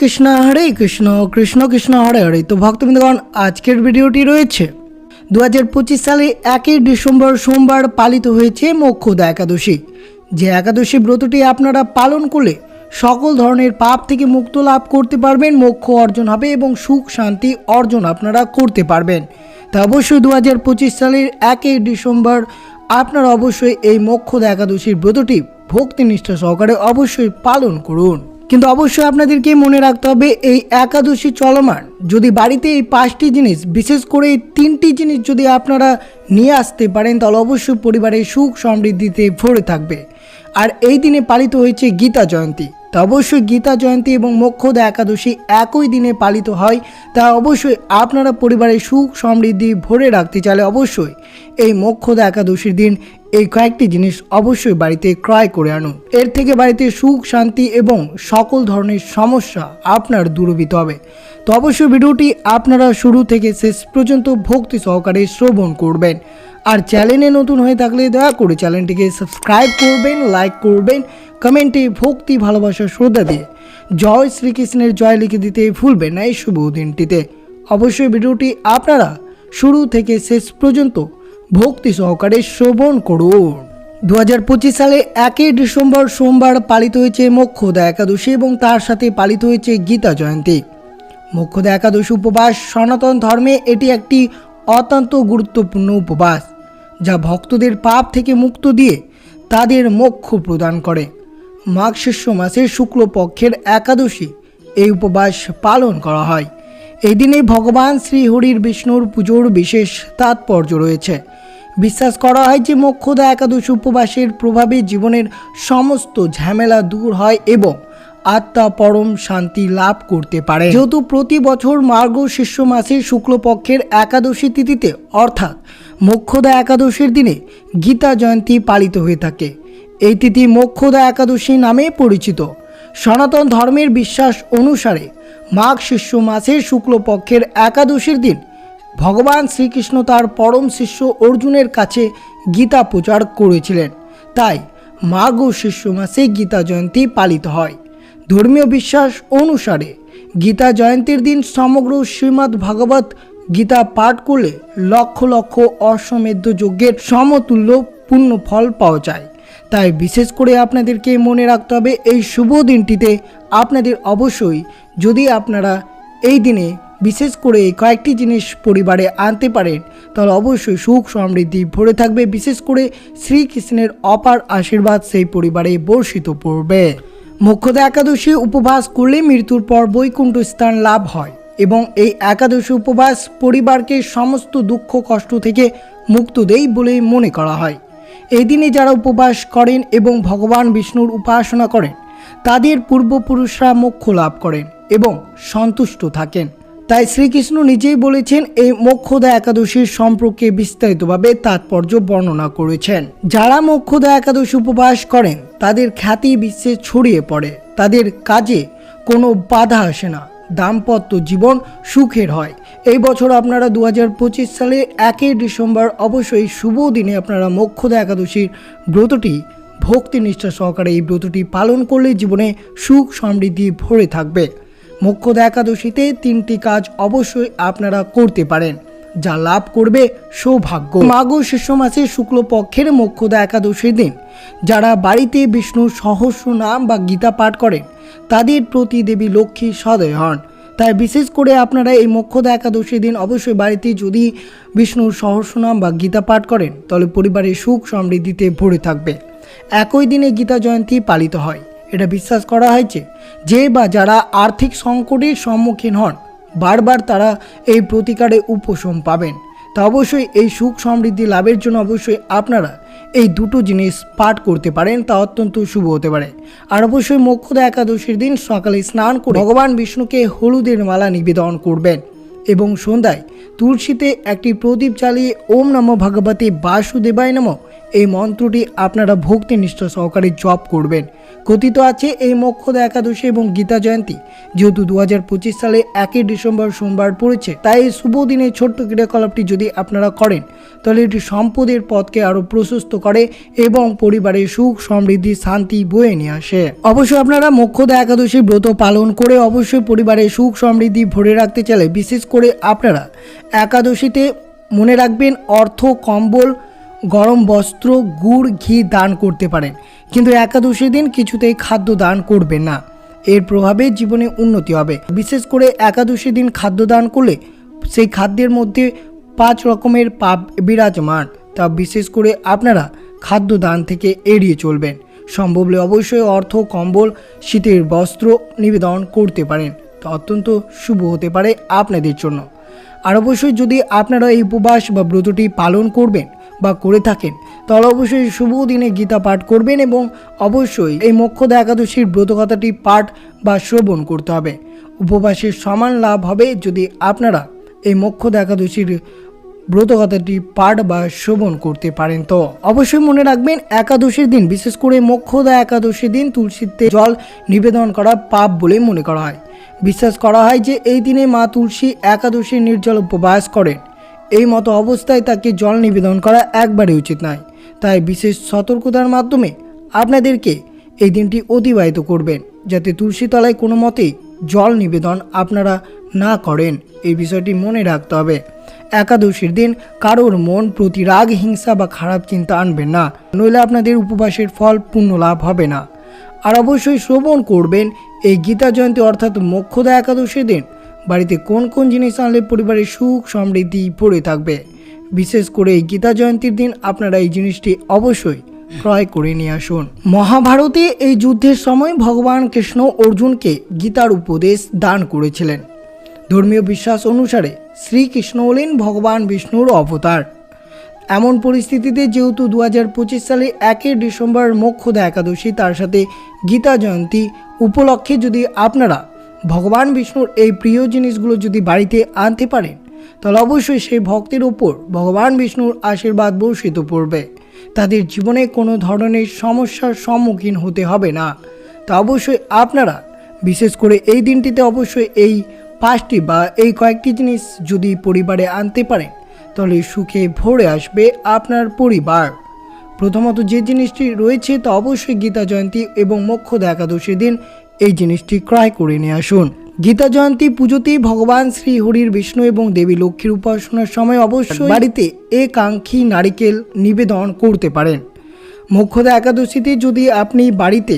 কৃষ্ণ হরে কৃষ্ণ কৃষ্ণ কৃষ্ণ হরে হরে। তো ভক্তবৃন্দগণ, আজকের ভিডিওটি রয়েছে। দু হাজার পঁচিশ সালে একই ডিসেম্বর সোমবার পালিত হয়েছে মোক্ষদা একাদশী। যে একাদশী ব্রতটি আপনারা পালন করলে সকল ধরনের পাপ থেকে মুক্ত লাভ করতে পারবেন, মোক্ষ অর্জন হবে এবং সুখ শান্তি অর্জন আপনারা করতে পারবেন। তা অবশ্যই দু হাজার পঁচিশ সালের একই ডিসেম্বর আপনারা অবশ্যই এই মোক্ষদা একাদশীর ব্রতটি ভক্তিনিষ্ঠা সহকারে অবশ্যই পালন করুন। কিন্তু অবশ্যই আপনাদেরকে মনে রাখতে হবে, এই একাদশী চলমান। যদি বাড়িতে এই পাঁচটি জিনিস, বিশেষ করে এই তিনটি জিনিস যদি আপনারা নিয়ে আসতে পারেন, তাহলে অবশ্যই পরিবারের সুখ সমৃদ্ধিতে ভরে থাকবে। আর এই দিনে পালিত হয়েছে গীতা জয়ন্তী। তা অবশ্যই গীতা জয়ন্তী এবং মোক্ষদা একাদশী একই দিনে পালিত হয়। তা অবশ্যই আপনারা পরিবারের সুখ সমৃদ্ধি ভরে রাখতে চাইলে অবশ্যই এই মোক্ষদা একাদশীর দিন এই কয়েকটি জিনিস অবশ্যই বাড়িতে ক্রয় করে আনুন। এর থেকে বাড়িতে সুখ, শান্তি এবং সকল ধরনের সমস্যা আপনার দূরীভূত হবে। তো অবশ্যই ভিডিওটি আপনারা শুরু থেকে শেষ পর্যন্ত ভক্তি সহকারে শ্রবণ করবেন। আর চ্যানেলে নতুন হয়ে থাকলে দয়া করে চ্যানেলটিকে সাবস্ক্রাইব করবেন, লাইক করবেন, কমেন্টে ভক্তি, ভালোবাসা, শ্রদ্ধা দিয়ে জয় শ্রীকৃষ্ণের জয় লিখে দিতে ভুলবেন না এই শুভ দিনটিতে। অবশ্যই ভিডিওটি আপনারা শুরু থেকে শেষ পর্যন্ত ভক্তি সহকারে শ্রবণ করুন। দু হাজার পঁচিশ সালে একই ডিসেম্বর সোমবার পালিত হয়েছে মোক্ষদা একাদশী এবং তার সাথে পালিত হয়েছে গীতা জয়ন্তী। মোক্ষদা একাদশী উপবাস সনাতন ধর্মে এটি একটি অত্যন্ত গুরুত্বপূর্ণ উপবাস, যা ভক্তদের পাপ থেকে মুক্ত দিয়ে তাদের মোক্ষ প্রদান করে। মাঘ শিষ্য মাসে শুক্লপক্ষের একাদশী এই উপবাস পালন করা হয়। এই দিনে ভগবান শ্রীহরির বিষ্ণুর পুজোর বিশেষ তাৎপর্য রয়েছে। বিশ্বাস করা হয় যে মোক্ষদা একাদশী উপবাসের প্রভাবে জীবনের সমস্ত ঝামেলা দূর হয় এবং আত্মা পরম শান্তি লাভ করতে পারে। যেহেতু প্রতি বছর মার্গ শিষ্য মাসের শুক্লপক্ষের একাদশী তিথিতে, অর্থাৎ মোক্ষদা একাদশীর দিনে গীতা জয়ন্তী পালিত হয়ে থাকে। এই তিথি মোক্ষদা একাদশী নামে পরিচিত। সনাতন ধর্মের বিশ্বাস অনুসারে মাঘ শিষ্য মাসের শুক্লপক্ষের একাদশীর দিন ভগবান শ্রীকৃষ্ণ তার পরম শিষ্য অর্জুনের কাছে গীতা প্রচার করেছিলেন। তাই মাঘ ও শিষ্য মাসে গীতা জয়ন্তী পালিত হয়। ধর্মীয় বিশ্বাস অনুসারে গীতা জয়ন্তীর দিন সমগ্র শ্রীমদ্ ভাগবত গীতা পাঠ করলে লক্ষ লক্ষ অশ্বমেধ যজ্ঞের সমতুল্য পূর্ণ ফল পাওয়া যায়। তাই বিশেষ করে আপনাদেরকে মনে রাখতে হবে, এই শুভ দিনটিতে আপনাদের অবশ্যই যদি আপনারা এই দিনে বিশেষ করে কয়েকটি জিনিস পরিবারে আনতে পারেন তাহলে অবশ্যই সুখ সমৃদ্ধি ভরে থাকবে। বিশেষ করে শ্রীকৃষ্ণের অপার আশীর্বাদ সেই পরিবারে বর্ষিত পড়বে। মোক্ষদা একাদশী উপবাস করলে মৃত্যুর পর বৈকুণ্ঠ স্থান লাভ হয় এবং এই একাদশী উপবাস পরিবারকে সমস্ত দুঃখ, কষ্ট থেকে মুক্ত দেয় বলে মনে করা হয়। এই দিনে যারা উপবাস করেন এবং ভগবান বিষ্ণুর উপাসনা করেন, তাদের পূর্বপুরুষরা মোক্ষ লাভ করেন এবং সন্তুষ্ট থাকেন। তাই শ্রীকৃষ্ণ নিজেই বলেছেন, এই মোক্ষদা একাদশীর সম্পর্কে বিস্তারিতভাবে তাৎপর্য বর্ণনা করেছেন। যারা মোক্ষদা একাদশী উপবাস করেন, তাদের খ্যাতি বিশ্বে ছড়িয়ে পড়ে। তাদের কাজে কোনো বাধা আসে না। দাম্পত্য জীবন সুখের হয়। এই বছর আপনারা দু হাজার পঁচিশ সালে একই ডিসেম্বর অবশ্যই শুভ দিনে আপনারা মোক্ষদা একাদশীর ব্রতটি ভক্তি নিষ্ঠা সহকারে এই ব্রতটি পালন করলে জীবনে সুখ সমৃদ্ধি ভরে থাকবে। মোক্ষদা একাদশীতে তিনটি কাজ অবশ্যই আপনারা করতে পারেন। যা লাভ করবে সৌভাগ্য। মাঘ শিষ্য মাসে শুক্লপক্ষের মোক্ষদা একাদশীর দিন। যারা বাড়িতে বিষ্ণুর সহস্র নাম বা গীতা পাঠ করেন, তাদের প্রতি দেবী লক্ষ্মী সদয় হন। তাই বিশেষ করে আপনারা এই মোক্ষদা একাদশীর দিন অবশ্যই বাড়িতে যদি বিষ্ণুর সহস্রনাম বা গীতা পাঠ করেন, তাহলে পরিবারের সুখ সমৃদ্ধিতে ভরে থাকবে। একই দিনে গীতা জয়ন্তী পালিত হয়। এটা বিশ্বাস করা হয়েছে যে বা যারা আর্থিক সংকটের সম্মুখীন হন, বারবার তারা এই প্রতিকারে উপশম পাবেন। তা অবশ্যই এই সুখ সমৃদ্ধি লাভের জন্য অবশ্যই আপনারা এই দুটো জিনিস পাঠ করতে পারেন, তা অত্যন্ত শুভ হতে পারে। আর অবশ্যই মোক্ষদা একাদশীর দিন সকালে স্নান করে ভগবান বিষ্ণুকে হলুদের মালা নিবেদন করবেন এবং সন্ধ্যায় তুলসীতে একটি প্রদীপ জ্বালিয়ে ওম নম ভগবতী বাসুদেবায় নম এই মন্ত্রটি আপনারা ভক্তি ভক্তিনিষ্ঠ সহকারে জপ করবেন। কথিত আছে এই মোক্ষদা একাদশী এবং গীতা জয়ন্তী। যেহেতু দু হাজার পঁচিশ সালে একই ডিসেম্বর সোমবার পড়েছে, তাই এই শুভ দিনে ছোট্ট ক্রিয়াকলাপটি যদি আপনারা করেন, তাহলে এটি সম্পদের পথকে আরও প্রশস্ত করে এবং পরিবারে সুখ, সমৃদ্ধি, শান্তি বয়ে নিয়ে আসে। অবশ্যই আপনারা মোক্ষদা একাদশী ব্রত পালন করে অবশ্যই পরিবারে সুখ, সমৃদ্ধি ভরে রাখতে চাইলে বিশেষ করে আপনারা একাদশীতে মনে রাখবেন অর্থ, কম্বল গরম বস্ত্র, গুড়, ঘি দান করতে পারেন। কিন্তু একাদশী দিন কিছুতেই খাদ্য দান করবেন না। এর প্রভাবে জীবনে উন্নতি হবে। বিশেষ করে একাদশী দিন খাদ্য দান করলে সেই খাদ্যের মধ্যে পাঁচ রকমের পাপ বিরাজমান। তা বিশেষ করে আপনারা খাদ্য দান থেকে এড়িয়ে চলবেন। সম্ভব হলে অবশ্যই অর্থ, কম্বল, শীতের বস্ত্র নিবেদন করতে পারেন। তা অত্যন্ত শুভ হতে পারে আপনাদের জন্য। আর অবশ্যই যদি আপনারা এই উপবাস বা ব্রতটি পালন করবেন বা করে থাকেন। তাহলে অবশ্যই শুভ দিনে গীতা পাঠ করবেন এবং অবশ্যই এই মোক্ষদা একাদশীর ব্রতকথাটি পাঠ বা শ্রবণ করতে হবে। উপবাসের সমান লাভ হবে যদি আপনারা এই মোক্ষদা একাদশীর ব্রতকথাটি পাঠ বা শ্রবণ করতে পারেন তো। অবশ্যই মনে রাখবেন, একাদশীর দিন, বিশেষ করে মোক্ষদা একাদশীর দিন তুলসীতে জল নিবেদন করা পাপ বলে মনে করা হয়। বিশ্বাস করা হয় যে এই দিনে মা তুলসী একাদশীর নির্জল উপবাস করেন। এই মতো অবস্থায় তাকে জল নিবেদন করা একবারে উচিত নয়। তাই বিশেষ সতর্কতার মাধ্যমে আপনাদেরকে এই দিনটি অতিবাহিত করবেন, যাতে তুলসী তলায় কোনো মতেই জল নিবেদন আপনারা না করেন। এই বিষয়টি মনে রাখতে হবে। একাদশীর দিন কারোর মন প্রতি রাগ, হিংসা বা খারাপ চিন্তা আনবেন না, নইলে আপনাদের উপবাসের ফল পূর্ণ লাভ হবে না। আর অবশ্যই শ্রবণ করবেন এই গীতা জয়ন্তী অর্থাৎ মোক্ষদা একাদশীর দিন। বাড়িতে কোন কোন জিনিস আনলে পরিবারের সুখ সমৃদ্ধি পড়ে থাকবে? বিশেষ করে এই গীতা জয়ন্তীর দিন আপনারা এই জিনিসটি অবশ্যই ক্রয় করে নিয়ে আসুন। মহাভারতে এই যুদ্ধের সময় ভগবান কৃষ্ণ অর্জুনকে গীতার উপদেশ দান করেছিলেন। ধর্মীয় বিশ্বাস অনুসারে শ্রীকৃষ্ণ হলেন ভগবান বিষ্ণুর অবতার। এমন পরিস্থিতিতে যেহেতু দু হাজার পঁচিশ সালে একই ডিসেম্বর মোক্ষদা একাদশী, তার সাথে গীতা জয়ন্তী উপলক্ষে যদি আপনারা ভগবান বিষ্ণুর এই প্রিয় জিনিসগুলো যদি বাড়িতে আনতে পারেন, তাহলে অবশ্যই সেই ভক্তের ওপর ভগবান বিষ্ণুর আশীর্বাদ বর্ষিত পড়বে। তাদের জীবনে কোনো ধরনের সমস্যার সম্মুখীন হতে হবে না। তা অবশ্যই আপনারা, বিশেষ করে এই দিনটিতে অবশ্যই এই পাঁচটি বা এই কয়েকটি জিনিস যদি পরিবারে আনতে পারেন, তাহলে সুখে ভরে আসবে আপনার পরিবার। প্রথমত যে জিনিসটি রয়েছে তা অবশ্যই গীতা জয়ন্তী এবং মোক্ষদা একাদশীর দিন এই জিনিসটি ক্রয় করে নিয়ে আসুন। গীতা জয়ন্তী পুজোতেই ভগবান শ্রী হরির বিষ্ণু এবং দেবী লক্ষ্মীর উপাসনার সময় অবশ্যই বাড়িতে একাঙ্ক্ষী নারিকেল নিবেদন করতে পারেন। মোক্ষদা একাদশীতে যদি আপনি বাড়িতে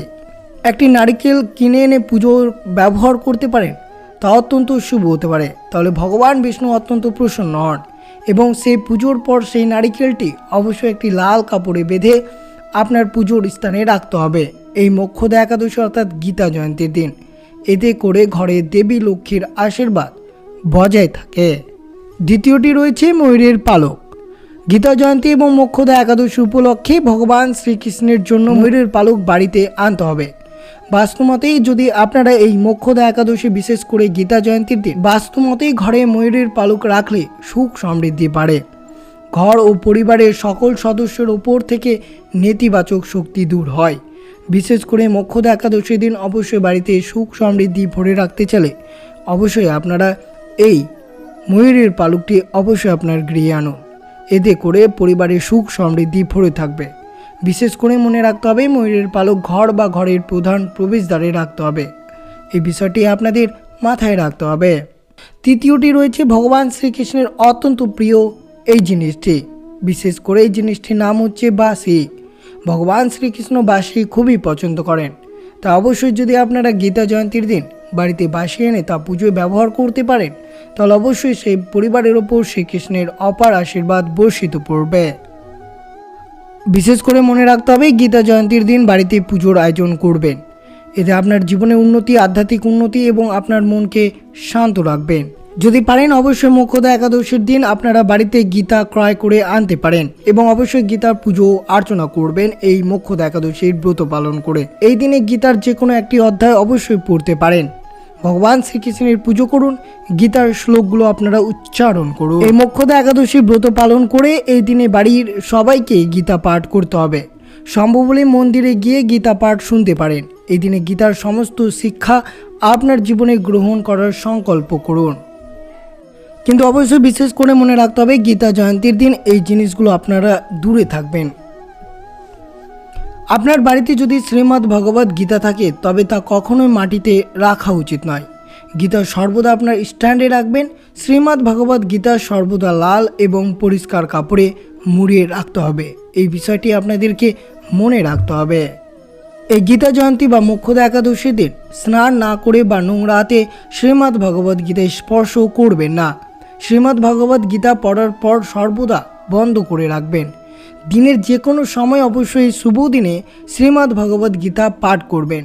একটি নারিকেল কিনে এনে পুজোর ব্যবহার করতে পারেন, তা অত্যন্ত শুভ হতে পারে। তাহলে ভগবান বিষ্ণু অত্যন্ত প্রসন্ন হন এবং সেই পুজোর পর সেই নারিকেলটি অবশ্যই একটি লাল কাপড়ে বেঁধে আপনার পুজোর স্থানে রাখতে হবে। এই মোক্ষদা একাদশী অর্থাৎ গীতা জয়ন্তীর দিন। এতে করে ঘরে দেবী লক্ষ্মীর আশীর্বাদ বজায় থাকে। দ্বিতীয়টি রয়েছে ময়ূরের পালক। গীতা জয়ন্তী এবং মোক্ষদা একাদশী উপলক্ষে ভগবান শ্রীকৃষ্ণের জন্য ময়ূরের পালক বাড়িতে আনতে হবে। বাস্তুমতেই যদি আপনারা এই মোক্ষদা একাদশী বিশেষ করে গীতা জয়ন্তীর দিন, বাস্তুমতেই ঘরে ময়ূরের পালক রাখলে সুখ সমৃদ্ধি বাড়ে ঘর ও পরিবারের সকল সদস্যের ওপর থেকে নেতিবাচক শক্তি দূর হয়। বিশেষ করে মোক্ষদা একাদশী দিন অবশ্যই বাড়িতে সুখ সমৃদ্ধি ভরে রাখতে চাইলে অবশ্যই আপনারা এই ময়ূরের পালকটি অবশ্যই আপনার গৃহে আনুন এতে করে পরিবারের সুখ সমৃদ্ধি ভরে থাকবে। বিশেষ করে মনে রাখতে হবে, ময়ূরের পালক ঘর বা ঘরের প্রধান প্রবেশদ্বারে রাখতে হবে। এই বিষয়টি আপনাদের মাথায় রাখতে হবে। তৃতীয়টি রয়েছে, ভগবান শ্রীকৃষ্ণের অত্যন্ত প্রিয় এই জিনিসটি। বিশেষ করে এই জিনিসটির নাম হচ্ছে বাঁশি। ভগবান শ্রীকৃষ্ণ বাঁশি খুবই পছন্দ করেন। তা অবশ্যই যদি আপনারা গীতা জয়ন্তীর দিন বাড়িতে বাসি এনে তা পুজোয় ব্যবহার করতে পারেন, তাহলে অবশ্যই সেই পরিবারের ওপর শ্রীকৃষ্ণের অপার আশীর্বাদ বর্ষিত পড়বে। বিশেষ করে মনে রাখতে হবে, গীতা জয়ন্তীর দিন বাড়িতে পুজোর আয়োজন করবেন। এতে আপনার জীবনে উন্নতি, আধ্যাত্মিক উন্নতি এবং আপনার মনকে শান্ত রাখবেন। যদি পারেন অবশ্যই মোক্ষদা একাদশীর দিন আপনারা বাড়িতে গীতা ক্রয় করে আনতে পারেন এবং অবশ্যই গীতার পুজো অর্চনা করবেন এই মোক্ষদা একাদশীর ব্রত পালন করে। এই দিনে গীতার যে কোনো একটি অধ্যায় অবশ্যই পড়তে পারেন। ভগবান শ্রীকৃষ্ণের পুজো করুন, গীতার শ্লোকগুলো আপনারা উচ্চারণ করুন। এই মোক্ষদা একাদশী ব্রত পালন করে এই দিনে বাড়ির সবাইকে গীতা পাঠ করতে হবে। সম্ভব হলে মন্দিরে গিয়ে গীতা পাঠ শুনতে পারেন। এই দিনে গীতার সমস্ত শিক্ষা আপনার জীবনে গ্রহণ করার সংকল্প করুন। কিন্তু অবশ্যই বিশেষ করে মনে রাখতে হবে, গীতা জয়ন্তীর দিন এই জিনিসগুলো আপনারা দূরে থাকবেন। আপনার বাড়িতে যদি শ্রীমদ্ ভগবত গীতা থাকে, তবে তা কখনোই মাটিতে রাখা উচিত নয়। গীতা সর্বদা আপনার স্ট্যান্ডে রাখবেন, শ্রীমদ্ ভগবত গীতা সর্বদা লাল এবং পরিষ্কার কাপড়ে মুড়িয়ে রাখতে হবে। এই বিষয়টি আপনাদেরকে মনে রাখতে হবে। এই গীতা জয়ন্তী বা মুখ্যদা একাদশী দিন স্নান না করে বা নোংরাতে শ্রীমদ্ ভগবত গীতায় স্পর্শ করবেন না। শ্রীমদ্ ভগবত গীতা পড়ার পর সর্বদা বন্ধ করে রাখবেন। দিনের যে কোনো সময় অবশ্যই শুভ দিনে শ্রীমদ্ ভগবত গীতা পাঠ করবেন।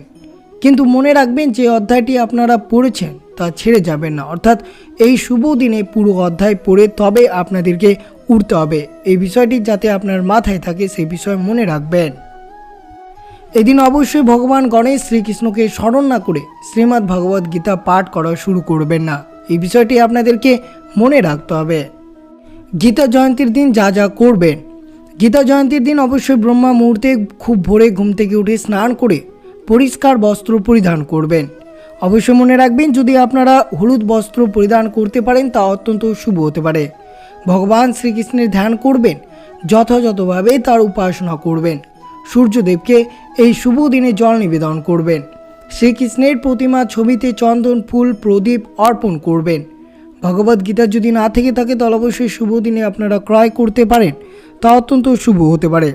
কিন্তু মনে রাখবেন যে অধ্যায়টি আপনারা পড়েছেন তা ছেড়ে যাবেন না। অর্থাৎ এই শুভ দিনে পুরো অধ্যায় পড়ে তবে আপনাদেরকে উঠতে হবে। এই বিষয়টি যাতে আপনার মাথায় থাকে সেই বিষয় মনে রাখবেন। এদিন অবশ্যই ভগবান গণেশ শ্রীকৃষ্ণকে স্মরণ না করে শ্রীমদ্ ভগবত গীতা পাঠ করা শুরু করবেন না। এই বিষয়টি আপনাদেরকে মনে রাখতে হবে। গীতা জয়ন্তীর দিন যা যা করবেন গীতা জয়ন্তীর দিন অবশ্যই ব্রহ্মা মুহূর্তে খুব ভোরে ঘুম থেকে উঠে স্নান করে পরিষ্কার বস্ত্র পরিধান করবেন। অবশ্যই মনে রাখবেন, যদি আপনারা হলুদ বস্ত্র পরিধান করতে পারেন, তা অত্যন্ত শুভ হতে পারে। ভগবান শ্রীকৃষ্ণের ধ্যান করবেন, যথাযথভাবে তার উপাসনা করবেন। সূর্যদেবকে এই শুভ দিনে জল নিবেদন করবেন। শ্রীকৃষ্ণের প্রতিমা ছবিতে চন্দন ফুল প্রদীপ অর্পণ করবেন। ভগবদ গীতা যদি না থেকে থাকে, তাহলে অবশ্যই শুভ দিনে আপনারা ক্রয় করতে পারেন। তা অত্যন্ত শুভ হতে পারে।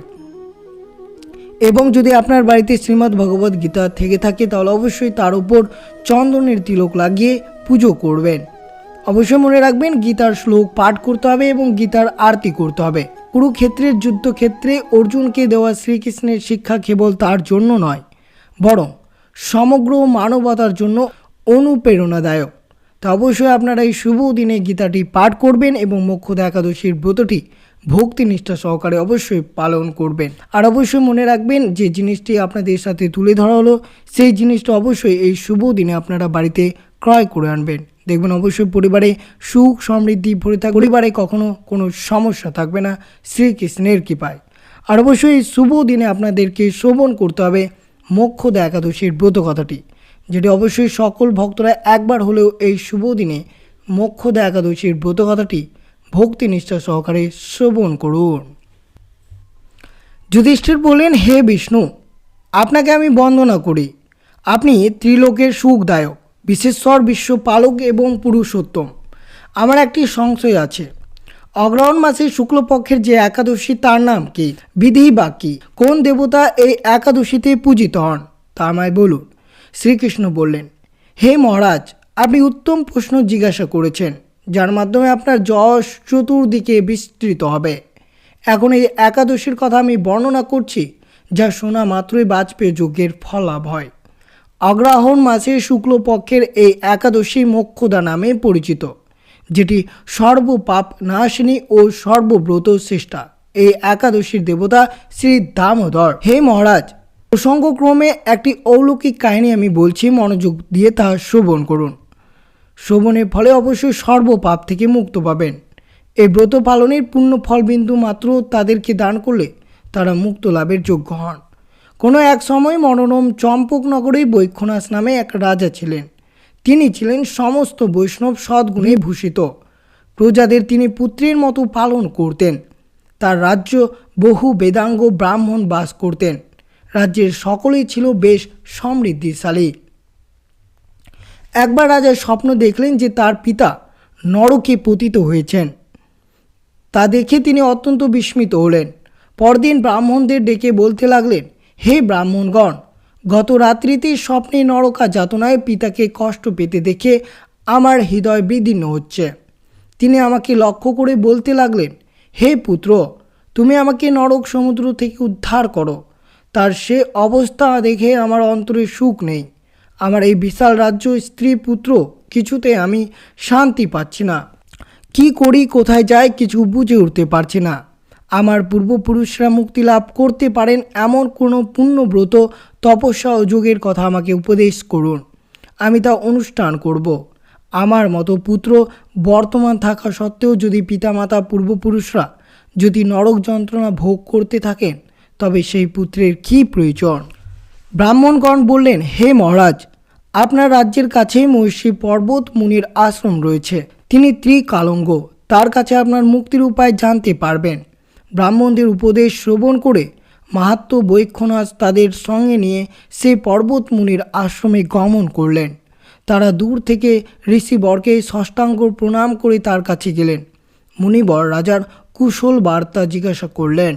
এবং যদি আপনার বাড়িতে শ্রীমদ্ ভগবদ গীতা থেকে থাকে, তাহলে অবশ্যই তার উপর চন্দনের তিলক লাগিয়ে পুজো করবেন। অবশ্যই মনে রাখবেন, গীতার শ্লোক পাঠ করতে হবে এবং গীতার আরতি করতে হবে। কুরুক্ষেত্রের যুদ্ধক্ষেত্রে অর্জুনকে দেওয়া শ্রীকৃষ্ণের শিক্ষা কেবল তার জন্য নয়, বরং সমগ্র মানবতার জন্য অনুপ্রেরণাদায়ক। তা অবশ্যই আপনারা এই শুভ দিনে গীতাটি পাঠ করবেন এবং মোক্ষদা একাদশীর ব্রতটি ভক্তি নিষ্ঠা সহকারে অবশ্যই পালন করবেন। আর অবশ্যই মনে রাখবেন যে জিনিসটি আপনাদের সাথে তুলে ধরা হলো, সেই জিনিসটা অবশ্যই এই শুভ দিনে আপনারা বাড়িতে ক্রয় করে আনবেন। দেখবেন অবশ্যই পরিবারে সুখ সমৃদ্ধি ভরে থাকবে। পরিবারে কখনো কোনো সমস্যা থাকবে না, শ্রীকৃষ্ণের কৃপায়। আর অবশ্যই শুভ দিনে আপনাদেরকে শ্রবণ করতে হবে মোক্ষদা একাদশীর ব্রত কথাটি। যেটি অবশ্যই সকল ভক্তরা একবার হলেও এই শুভ দিনে মোক্ষদা একাদশীর ব্রত কথাটি ভক্তি নিষ্ঠা সহকারে শ্রবণ করুন। যুধিষ্ঠির বললেন, হে বিষ্ণু, আপনাকে আমি বন্দনা করি। আপনি ত্রিলোকের সুখদায়ক, বিশেশ্বর বিশ্ব পালক এবং পুরুষোত্তম। আমার একটি সংশয় আছে। অগ্রহণ মাসের শুক্লপক্ষের যে একাদশী, তার নাম কি? বিধি বা কি? কোন দেবতা এই একাদশীতে পূজিত হন? তা আমায় বলুন। শ্রীকৃষ্ণ বললেন, হে মহারাজ, আপনি উত্তম প্রশ্ন জিজ্ঞাসা করেছেন, যার মাধ্যমে আপনার যশ চতুর্দিকে বিস্তৃত হবে। এখন এই একাদশীর কথা আমি বর্ণনা করছি, যা শোনা মাত্রই বাজপেয়ী যজ্ঞের ফলাভ হয়। অগ্রহণ মাসে শুক্লপক্ষের এই একাদশী মোক্ষদা নামে পরিচিত, যেটি সর্বপাপ নাশিনী ও সর্বব্রত শ্রেষ্ঠা। এই একাদশীর দেবতা শ্রী দামোদর। হে মহারাজ প্রসঙ্গক্রমে একটি অলৌকিক কাহিনী আমি বলছি, মনোযোগ দিয়ে তা শ্রবণ করুন। শ্রবণের ফলে অবশ্যই সর্বপাপ থেকে মুক্ত পাবেন। এই ব্রত পালনের পূর্ণ ফলবিন্দু মাত্র তাদেরকে দান করলে তারা মুক্ত লাভের যোগ্য হন। কোনো এক সময় মনোরম চম্পকনগরে বৈক্ষনাস নামে এক রাজা ছিলেন। তিনি ছিলেন সমস্ত বৈষ্ণব সদ্গুণে ভূষিত। প্রজাদের তিনি পুত্রের মতো পালন করতেন। তার রাজ্য বহু বেদাঙ্গ ব্রাহ্মণ বাস করতেন। রাজ্যের সকলেই ছিল বেশ সমৃদ্ধিশালী। একবার রাজা স্বপ্ন দেখলেন যে তার পিতা নরকে পতিত হয়েছেন। তা দেখে তিনি অত্যন্ত বিস্মিত হলেন। পরদিন ব্রাহ্মণদের ডেকে বলতে লাগলেন, হে ব্রাহ্মণগণ, গত রাত্রিতে স্বপ্নে নরকা যাতনায় পিতাকে কষ্ট পেতে দেখে আমার হৃদয় বিদীর্ণ হচ্ছে। তিনি আমাকে লক্ষ্য করে বলতে লাগলেন, হে পুত্র, তুমি আমাকে নরক সমুদ্র থেকে উদ্ধার করো। তার সে অবস্থা দেখে আমার অন্তরে সুখ নেই। আমার এই বিশাল রাজ্য স্ত্রী পুত্র কিছুতে আমি শান্তি পাচ্ছি না। কি করি, কোথায় যাই কিছু বুঝে উঠতে পারছি না। আমার পূর্বপুরুষরা মুক্তি লাভ করতে পারেন এমন কোনো পুণ্যব্রত তপস্যা ও যোগের কথা আমাকে উপদেশ করুন। আমি তা অনুষ্ঠান করব। আমার মতো পুত্র বর্তমান থাকা সত্ত্বেও যদি পিতামাতা পূর্বপুরুষরা যদি নরক যন্ত্রণা ভোগ করতে থাকেন তবে সেই পুত্রের কী প্রয়োজন? ব্রাহ্মণগণ বললেন, হে মহারাজ, আপনার রাজ্যের কাছেই মহিষী পর্বত মুনির আশ্রম রয়েছে। তিনি ত্রিকালঙ্গ, তার কাছে আপনার মুক্তির উপায় জানতে পারবেন। ব্রাহ্মণদের উপদেশ শ্রবণ করে মাহাত্ম বৈক্ষনাথ তাদের সঙ্গে নিয়ে সে পর্বত মুনির আশ্রমে গমন করলেন। তারা দূর থেকে ঋষিবরকে ষষ্ঠাঙ্গ প্রণাম করে তার কাছে গেলেন। মুনিবর রাজার কুশল বার্তা জিজ্ঞাসা করলেন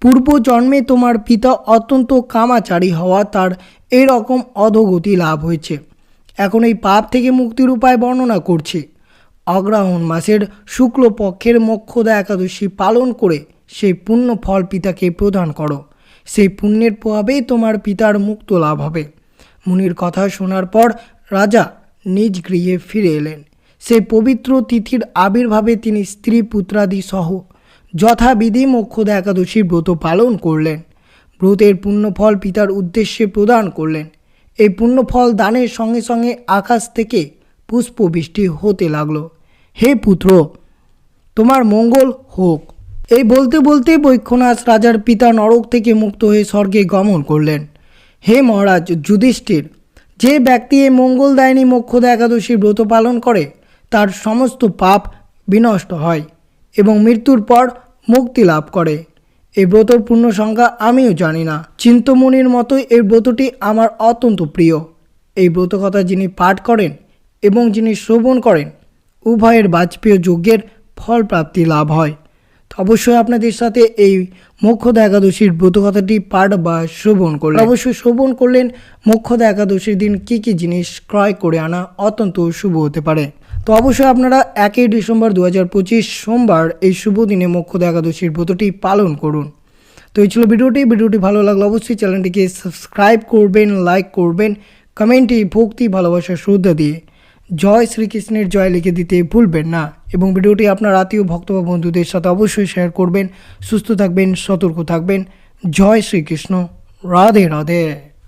পূর্ব জন্মে তোমার পিতা অত্যন্ত কামাচারী হওয়া তার এরকম অধোগতি লাভ হয়েছে। এখন এই পাপ থেকে মুক্তির উপায় বর্ণনা করছে। অগ্রহণ মাসের শুক্লপক্ষের মোক্ষদা একাদশী পালন করে সেই পুণ্য ফল পিতাকে প্রদান করো। সেই পুণ্যের প্রভাবেই তোমার পিতার মুক্ত লাভ হবে। মুনির কথা শোনার পর রাজা নিজ গৃহে ফিরে এলেন। সেই পবিত্র তিথির আবির্ভাবে তিনি স্ত্রী পুত্রাদি সহ যথাবিধি মোক্ষদা একাদশীর ব্রত পালন করলেন। ব্রতের পুণ্যফল পিতার উদ্দেশ্যে প্রদান করলেন। এই পুণ্যফল দানের সঙ্গে সঙ্গে আকাশ থেকে পুষ্পবৃষ্টি হতে লাগল। হে পুত্র, তোমার মঙ্গল হোক। এই বলতে বলতে বৈক্ষনাথ রাজার পিতা নরক থেকে মুক্ত হয়ে স্বর্গে গমন করলেন। হে মহারাজ যুধিষ্ঠির, যে ব্যক্তি এই মঙ্গলদায়িনী মোক্ষদা একাদশীর ব্রত পালন করে, তার সমস্ত পাপ বিনষ্ট হয়। এবং মৃত্যুর পর মুক্তি লাভ করে। এই ব্রতর পূর্ণ সংখ্যা আমিও জানি না। চিন্তমণির মতোই এই ব্রতটি আমার অত্যন্ত প্রিয়। এই ব্রত কথা যিনি পাঠ করেন এবং যিনি শ্রবণ করেন উভয়ের বাজপেয় যজ্ঞের ফল প্রাপ্তি লাভ হয়। তো অবশ্যই আপনাদের সাথে এই মোক্ষদা একাদশীর ব্রত কথাটি পাঠ বা শ্রবণ করলেন অবশ্যই শ্রবণ করলেন। মোক্ষদা একাদশীর দিন কি কি জিনিস ক্রয় করে আনা অত্যন্ত শুভ হতে পারে। তো অবশ্যই আপনারা একই ডিসেম্বর দু হাজার পঁচিশ সোমবার এই শুভ দিনে মোক্ষদা একাদশীর ব্রতটি পালন করুন। তো এই ছিল ভিডিওটি। ভিডিওটি ভালো লাগলে অবশ্যই চ্যানেলটিকে সাবস্ক্রাইব করবেন, লাইক করবেন, কমেন্টে ভক্তি, ভালোবাসা, শ্রদ্ধা দিয়ে জয় শ্রীকৃষ্ণের জয় লিখে দিতে ভুলবেন না এবং ভিডিওটি আপনার আত্মীয়, ভক্ত বা বন্ধুদের সাথে অবশ্যই শেয়ার করবেন। সুস্থ থাকবেন, সতর্ক থাকবেন। জয় শ্রীকৃষ্ণ। রাধে রাধে।